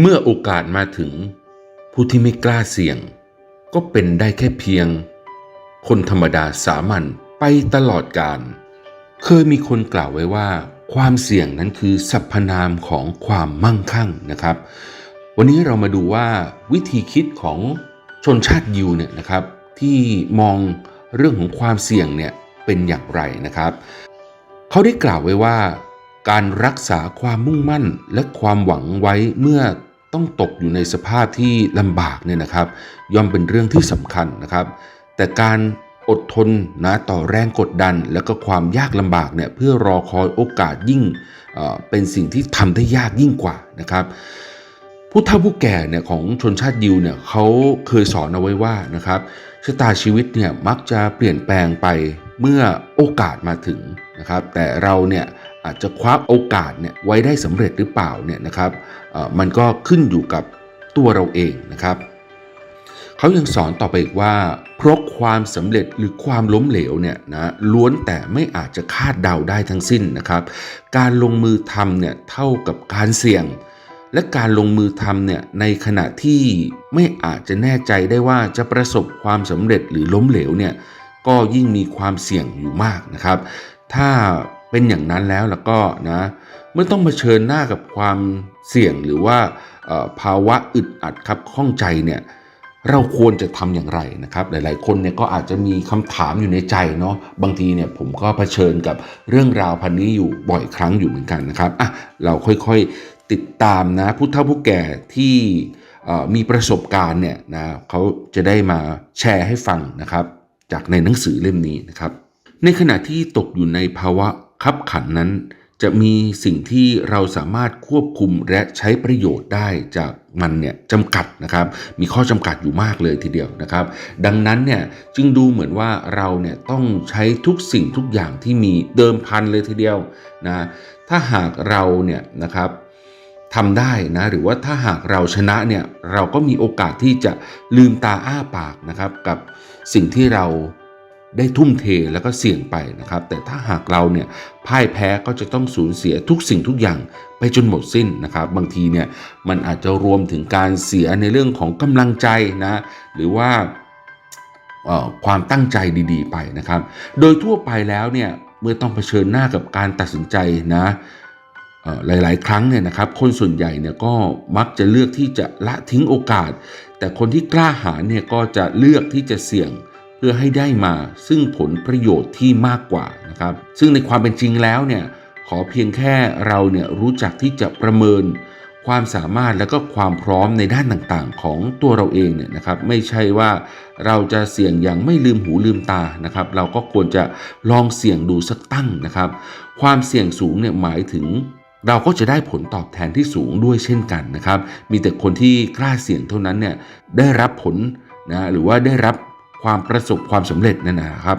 เมื่อโอกาสมาถึง ผู้ที่ไม่กล้าเสี่ยง ก็เป็นได้แค่เพียง คนธรรมดาสามัญไปตลอดกาลเคยมีคนกล่าวไว้ว่า ความเสี่ยงนั้นคือสรรพนามของความมั่งคั่งนะครับ วันนี้เรามาดูว่าวิธีคิดของชนชาติยิวเนี่ยนะครับ ที่มองเรื่องของความเสี่ยงเนี่ยเป็นอย่างไรนะครับ เขาได้กล่าวไว้ว่า การรักษาความมุ่งมั่นและความหวังไว้เมื่อต้องตกอยู่ในสภาพที่ลำบากเนี่ยนะครับ ย่อมเป็นเรื่องที่สำคัญนะครับ แต่การอดทนนะต่อแรงกดดัน และก็ความยากลำบากเนี่ยเพื่อรอคอยโอกาสยิ่งเเป็นสิ่งที่ทำได้ยากยิ่งกว่านะครับ ผู้เฒ่าผู้แก่เนี่ยของชนชาติยิวเนี่ยเขาเคยสอนเอาไว้ว่านะครับชะตาชีวิตเนี่ยมักจะเปลี่ยนแปลงไปเมื่อโอกาสมาถึงนะครับ แต่เราเนี่ย อาจจะคว้าโอกาสเนี่ยไว้ได้สำเร็จหรือเปล่าเนี่ยนะครับมันก็ขึ้นอยู่กับตัวเราเองนะครับเขายังสอนต่อไปอีกว่า เพราะความสำเร็จหรือความล้มเหลวเนี่ยนะล้วนแต่ไม่อาจจะคาดเดาได้ทั้งสิ้นนะครับ การลงมือทำเนี่ยเท่ากับการเสี่ยง และการลงมือทำเนี่ยในขณะที่ไม่อาจจะแน่ใจได้ว่าจะประสบความสำเร็จหรือล้มเหลวเนี่ยก็ยิ่งมีความเสี่ยงอยู่มากนะครับ ถ้า เป็นอย่างนั้นแล้วแล้วก็นะเมื่อต้องเผชิญหน้ากับความเสี่ยงหรือว่าภาวะอึดอัดครับข้องใจเนี่ยเราควรจะทำอย่างไรนะครับ หลาย ๆ คนเนี่ยก็อาจจะมีคำถามอยู่ในใจเนาะบางทีเนี่ยผมก็เผชิญกับเรื่องราวพันนี้อยู่บ่อยครั้งอยู่เหมือนกันนะครับอะเราค่อยๆติดตามนะผู้เฒ่าผู้แก่ที่มีประสบการณ์เนี่ยนะเขาจะได้มาแชร์ให้ฟังนะครับ จากในหนังสือเล่มนี้นะครับ ในขณะที่ตกอยู่ในภาวะ คับขันนั้น จะมีสิ่งที่เราสามารถควบคุมและใช้ประโยชน์ได้จากมันเนี่ยจำกัดนะครับ มีข้อจำกัดอยู่มากเลยทีเดียวนะครับ ดังนั้นเนี่ยจึงดูเหมือนว่าเราเนี่ยต้องใช้ทุกสิ่งทุกอย่างที่มีเดิมพันเลยทีเดียวนะถ้าหากเราเนี่ยนะครับทำได้นะหรือว่าถ้าหากเราชนะเนี่ยเราก็มีโอกาสที่จะลืมตาอ้าปากนะครับกับสิ่งที่เรา ได้ทุ่มเทแล้วก็เสี่ยงไปนะครับ แต่ถ้าหากเราเนี่ยพ่ายแพ้ก็จะต้องสูญเสียทุกสิ่งทุกอย่างไปจนหมดสิ้นนะครับ บางทีเนี่ยมันอาจจะรวมถึงการเสียในเรื่องของกำลังใจนะหรือว่าความตั้งใจดีๆ ไปนะครับ โดยทั่วไปแล้วเนี่ยเมื่อต้องเผชิญหน้ากับการตัดสินใจนะหลาย ๆ ครั้งเนี่ยนะครับ คนส่วนใหญ่เนี่ยก็มักจะเลือกที่จะละทิ้งโอกาส แต่คนที่กล้าหาญเนี่ยก็จะเลือกที่จะเสี่ยง เพื่อให้ได้มาซึ่งผลประโยชน์ที่มากกว่านะครับ ซึ่งในความเป็นจริงแล้วเนี่ยขอเพียงแค่เราเนี่ยรู้จักที่จะประเมินความสามารถและก็ความพร้อมในด้านต่างๆ ของตัวเราเองเนี่ยนะครับไม่ใช่ว่าเราจะเสี่ยงอย่างไม่ลืมหูลืมตานะครับ เราก็ควรจะลองเสี่ยงดูสักตั้งนะครับ ความเสี่ยงสูงเนี่ยหมายถึง เราก็จะได้ผลตอบแทนที่สูงด้วยเช่นกันนะครับ มีแต่คนที่กล้าเสี่ยงเท่านั้นเนี่ยได้รับผลนะหรือว่าได้รับ ความประสบความสำเร็จนั่นนะครับ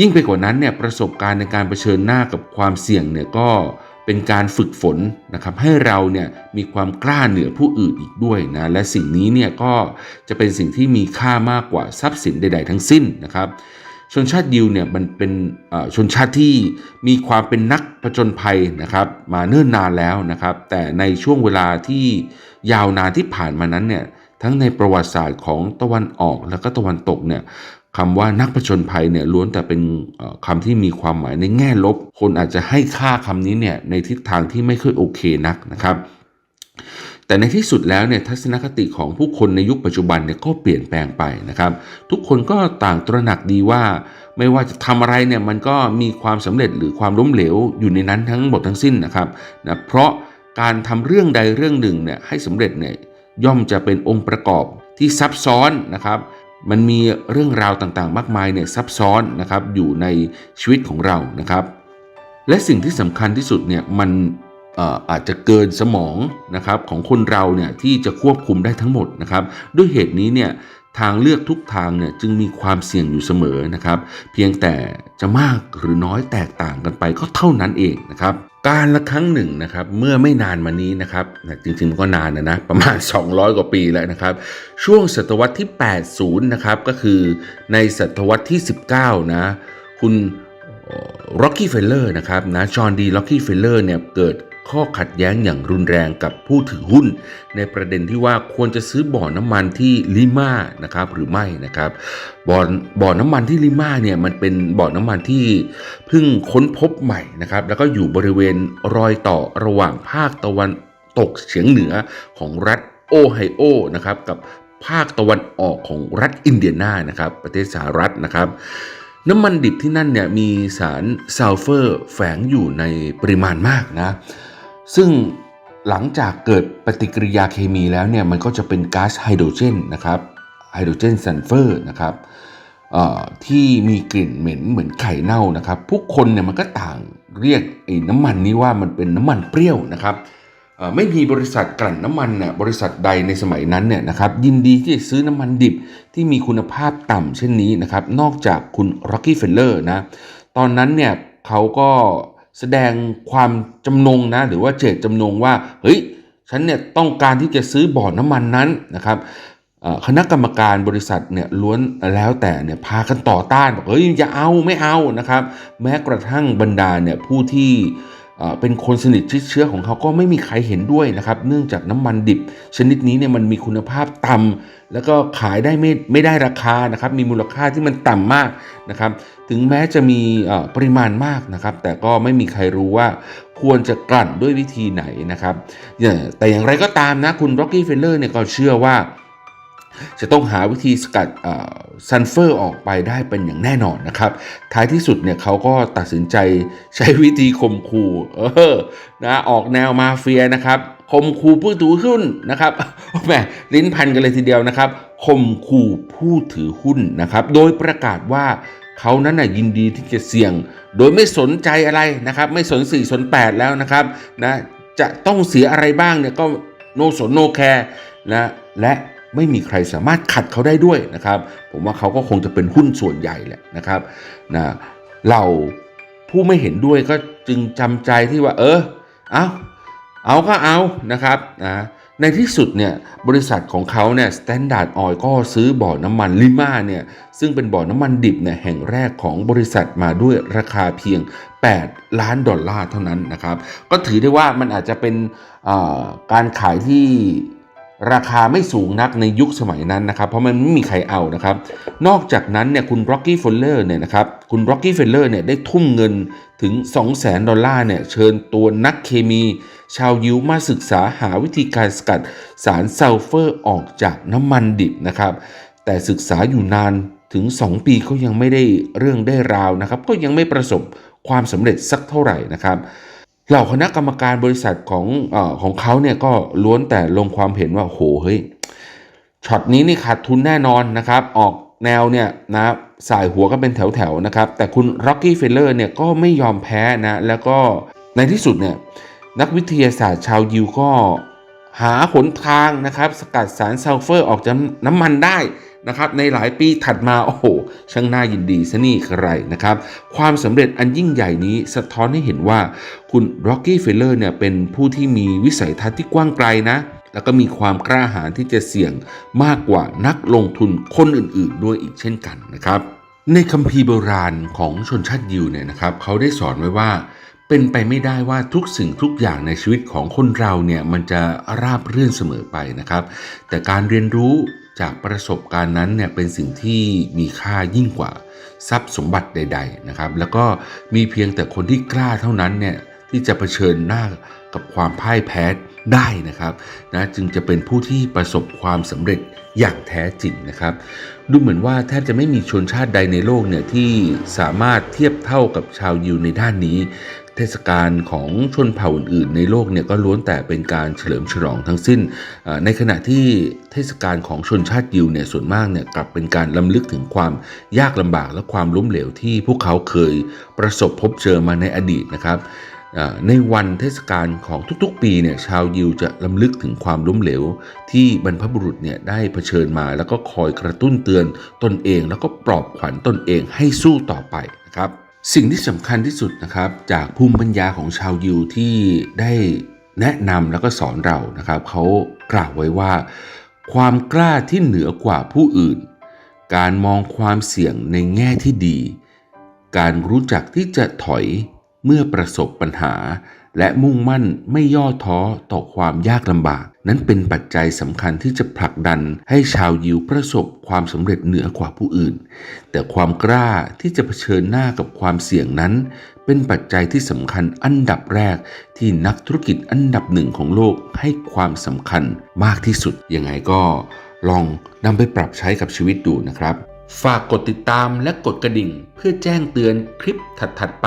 ยิ่งไปกว่านั้นเนี่ยประสบการณ์ในการเผชิญหน้ากับความเสี่ยงเนี่ยก็เป็นการฝึกฝนนะครับให้เราเนี่ยมีความกล้าเหนือผู้อื่นอีกด้วยนะและสิ่งนี้เนี่ยก็จะเป็นสิ่งที่มีค่ามากกว่าทรัพย์สินใด ๆ ทั้งสิ้นนะครับ ชนชาติยิวเนี่ยมันเป็นชนชาติที่มีความเป็นนักผจญภัยนะครับมาเนิ่นนานแล้วนะครับ แต่ในช่วงเวลาที่ยาวนานที่ผ่านมานั้นเนี่ย ทั้งในประวัติศาสตร์ของตะวันออกและก็ตะวันตกเนี่ยคำว่านักผจญภัยเนี่ยล้วนแต่เป็นเอ่อคำที่มีความหมายในแง่ลบ คนอาจจะให้ค่าคำนี้เนี่ยในทิศทางที่ไม่ค่อยโอเคนักนะครับแต่ในที่สุดแล้วเนี่ยทัศนคติของผู้คนในยุคปัจจุบันเนี่ยก็เปลี่ยนแปลงไปนะครับ ทุกคนก็ต่างตระหนักดีว่า ไม่ว่าจะทำอะไรเนี่ยมันก็มีความสำเร็จหรือความล้มเหลวอยู่ในนั้นทั้งหมดทั้งสิ้นนะครับนะเพราะการทำเรื่องใดเรื่องหนึ่งเนี่ยให้สำเร็จเนี่ย ย่อมจะเป็นองค์ประกอบที่ซับซ้อนนะครับ มันมีเรื่องราวต่างๆ มากมายเนี่ยซับซ้อนนะครับอยู่ในชีวิตของเรานะครับ และสิ่งที่สำคัญที่สุดเนี่ยมันอ่ออาจจะเกินสมองนะครับของคนเราเนี่ยที่จะควบคุมได้ทั้งหมดนะครับ ด้วยเหตุนี้เนี่ยทางเลือกทุกทางเนี่ยจึงมีความเสี่ยงอยู่เสมอนะครับ เพียงแต่จะมากหรือน้อยแตกต่างกันไปก็เท่านั้นเองนะครับ การละครั้งหนึ่งนะครับเมื่อไม่นานมานี้นะครับจริงๆมันก็นานนะนะประมาณ 200 กว่าปีแล้วนะครับ ช่วงศตวรรษที่ 80 นะครับ ก็คือในศตวรรษที่ 19 นะ คุณร็อกกี้เฟลเลอร์นะครับนะจอห์นดีร็อกกี้เฟลเลอร์เนี่ยเกิด ข้อขัดแย้งอย่างรุนแรงกับผู้ถือหุ้น ในประเด็นที่ว่าควรจะซื้อบ่อน้ำมันที่ลิมานะครับหรือไม่นะครับบ่อบ่อน้ำมันที่ลิมาเนี่ยมันเป็นบ่อน้ำมันที่เพิ่งค้นพบใหม่นะครับแล้วก็อยู่บริเวณรอยต่อระหว่างภาคตะวันตกเฉียงเหนือของรัฐโอไฮโอนะครับกับภาคตะวันออกของรัฐอินเดียนานะครับประเทศสหรัฐนะครับน้ำมันดิบที่นั่นเนี่ยมีสารซัลเฟอร์แฝงอยู่ในปริมาณมากนะ ซึ่งหลังจากเกิดปฏิกิริยาเคมีแล้วเนี่ยมันก็จะเป็นก๊าซไฮโดรเจนนะครับไฮโดรเจนซัลเฟอร์นะครับที่มีกลิ่นเหม็นเหมือนไข่เน่านะครับผู้คนเนี่ยมันก็ต่างเรียกไอ้น้ำมันนี้ว่ามันเป็นน้ำมันเปรี้ยวนะครับไม่มีบริษัทกลั่นน้ำมันเนี่ยบริษัทใดในสมัยนั้นเนี่ยนะครับยินดีที่จะซื้อน้ำมันดิบที่มีคุณภาพต่ำเช่นนี้นะครับนอกจากคุณ Rockefeller นะตอนนั้นเนี่ยเขาก็ แสดงความจำนงนะหรือว่าเจตจำนงว่าเฮ้ยฉันเนี่ยต้องการที่จะซื้อบ่อน้ำมันนั้นนะครับคณะกรรมการบริษัทเนี่ยล้วนแล้วแต่เนี่ยพากันต่อต้านบอกเฮ้ยอย่าเอาไม่เอานะครับ แม้กระทั่งบรรดาเนี่ยผู้ที่ เป็นคนสนิทชิดเชื้อของเขาก็ไม่มีใครเห็นด้วยนะครับ เนื่องจากน้ำมันดิบ ชนิดนี้เนี่ยมันมีคุณภาพต่ำแล้วก็ขายได้ไม่ไม่ได้ราคานะครับ มีมูลค่าที่มันต่ำมากนะครับ ถึงแม้จะมีปริมาณมากนะครับ แต่ก็ไม่มีใครรู้ว่าควรจะกลั่นด้วยวิธีไหนนะครับ แต่อย่างไรก็ตามนะคุณ Rocky f e l l e r เนี่ยก็เชื่อว่า จะต้องหาวิธีสกัด ซันเฟอร์ออกไปได้เป็นอย่างแน่นอนนะครับ ท้ายที่สุดเนี่ยเขาก็ตัดสินใจใช้วิธีข่มขู่เออนะออกแนวมาเฟียนะครับข่มขู่ผู้ถือหุ้นนะครับแหมลิ้นพันกันเลยทีเดียวนะครับข่มขู่ผู้ถือหุ้นนะครับ โดยประกาศว่าเขานั้นน่ะยินดีที่จะเสี่ยง โดยไม่สนใจอะไรนะครับ ไม่สน4สน8แล้วนะครับนะจะต้องเสียอะไรบ้างเนี่ยก็โนสนโนแคร์นะและ ไม่มีใครสามารถขัดเขาได้ด้วยนะครับ ผมว่าเขาก็คงจะเป็นหุ้นส่วนใหญ่แหละนะครับนะเราผู้ไม่เห็นด้วยก็จึงจำใจที่ว่า เออเอาเอาก็เอานะครับนะในที่สุดเนี่ยบริษัทของเขาเนี่ย Standard Oil ก็ซื้อบ่อน้ำมันลิมาเนี่ยซึ่งเป็นบ่อน้ำมันดิบเนี่ยแห่งแรกของบริษัทมาด้วยราคาเพียง 8 ล้านดอลลาร์เท่านั้นนะครับ ก็ถือได้ว่ามันอาจจะเป็นการขายที่ ราคาไม่สูงนักในยุคสมัยนั้นนะครับ เพราะมันไม่มีใครเอานะครับ นอกจากนั้นเนี่ยคุณ Rocky f o l l e r เนี่ยนะครับคุณ Rocky f e l l e r เนี่ยได้ทุ่มเงินถึง 200,000 ดอลลาร์เนี่ยเชิญตัวนักเคมี ชาวยิวมาศึกษาหาวิธีการสกัดสารซัลเฟอร์ออกจากน้ำมันดิบนะครับ แต่ศึกษาอยู่นานถึง 2 ปีก็ยังไม่ได้เรื่องได้ราวนะครับ ก็ยังไม่ประสบความสำเร็จสักเท่าไหร่นะครับ เหล่าคณะกรรมการบริษัทของออของเขาเนี่ยก็ล้วนแต่ลงความเห็นว่าโหเฮ้ยช็อตนี้นี่ขาดทุนแน่นอนนะครับ ออกแนวเนี่ยนะสายหัวก็เป็นแถวๆนะครับ แต่คุณ Rocky f e l l e r เนี่ยก็ไม่ยอมแพ้นะ แล้วก็ในที่สุดเนี่ยนักวิทยาศาสตร์ชาวยิวก็หาหนทางนะครับ สกัดสารซัลเฟอร์ออกจากน้ำมันได้ นะครับในหลายปีถัดมาโอ้โหช่างน่ายินดีซะนี่ใครนะครับ ความสำเร็จอันยิ่งใหญ่นี้สะท้อนให้เห็นว่าคุณ Rocky f e l l e r เนี่ยเป็นผู้ที่มีวิสัยทัศน์ที่กว้างไกลนะแล้วก็มีความกล้าหาญที่จะเสี่ยงมากกว่านักลงทุนคนอื่นๆ ด้วยอีกเช่นกันนะครับ ในคัมภีร์โบราณของชนชาติยิวเนี่ยนะครับเขาได้สอนไว้ว่า เป็นไปไม่ได้ว่าทุกสิ่งทุกอย่างในชีวิตของคนเราเนี่ยมันจะราบเรื่อนเสมอไปนะครับ แต่การเรียนรู้ จากประสบการณ์นั้นเนี่ยเป็นสิ่งที่มีค่ายิ่งกว่าทรัพย์สมบัติใด ๆนะครับ แล้วก็มีเพียงแต่คนที่กล้าเท่านั้นเนี่ยที่จะเผชิญหน้ากับความพ่ายแพ้ ได้นะครับนะจึงจะเป็นผู้ที่ประสบความสำเร็จอย่างแท้จริงนะครับ ดูเหมือนว่าแทบจะไม่มีชนชาติใดในโลกเนี่ยที่สามารถเทียบเท่ากับชาวยิวในด้านนี้ เทศกาลของชนเผ่าอื่นๆ ในโลกเนี่ยก็ล้วนแต่เป็นการเฉลิมฉลองทั้งสิ้น ในขณะที่เทศกาลของชนชาติยิวเนี่ยส่วนมากเนี่ยกลับเป็นการล้ำลึกถึงความยากลำบากและความล้มเหลวที่พวกเขาเคยประสบพบเจอมาในอดีตนะครับ ในวันเทศกาลของทุกๆ ปีเนี่ยชาวยิวจะลำลึกถึงความล้มเหลว ที่บรรพบุรุษเนี่ยได้เผชิญมา แล้วก็คอยกระตุ้นเตือนตนเอง แล้วก็ปลอบขวัญตนเองให้สู้ต่อไปนะครับ สิ่งที่สำคัญที่สุดนะครับ จากภูมิปัญญาของชาวยิวที่ได้แนะนำแล้วก็สอนเรานะครับเขากล่าวไว้ว่า ความกล้าที่เหนือกว่าผู้อื่น การมองความเสี่ยงในแง่ที่ดี การรู้จักที่จะถอย เมื่อประสบปัญหา และมุ่งมั่นไม่ย่อท้อต่อความยากลำบาก นั้นเป็นปัจจัยสำคัญที่จะผลักดันให้ชาวยิวประสบความสำเร็จเหนือกว่าผู้อื่น แต่ความกล้าที่จะเผชิญหน้ากับความเสี่ยงนั้น เป็นปัจจัยที่สำคัญอันดับแรกที่นักธุรกิจอันดับหนึ่งของโลกให้ความสำคัญมากที่สุดยังไงก็ลองนำไปปรับใช้กับชีวิตดูนะครับ ฝากกดติดตามและกดกระดิ่ง เพื่อแจ้งเตือนคลิปถัดๆไป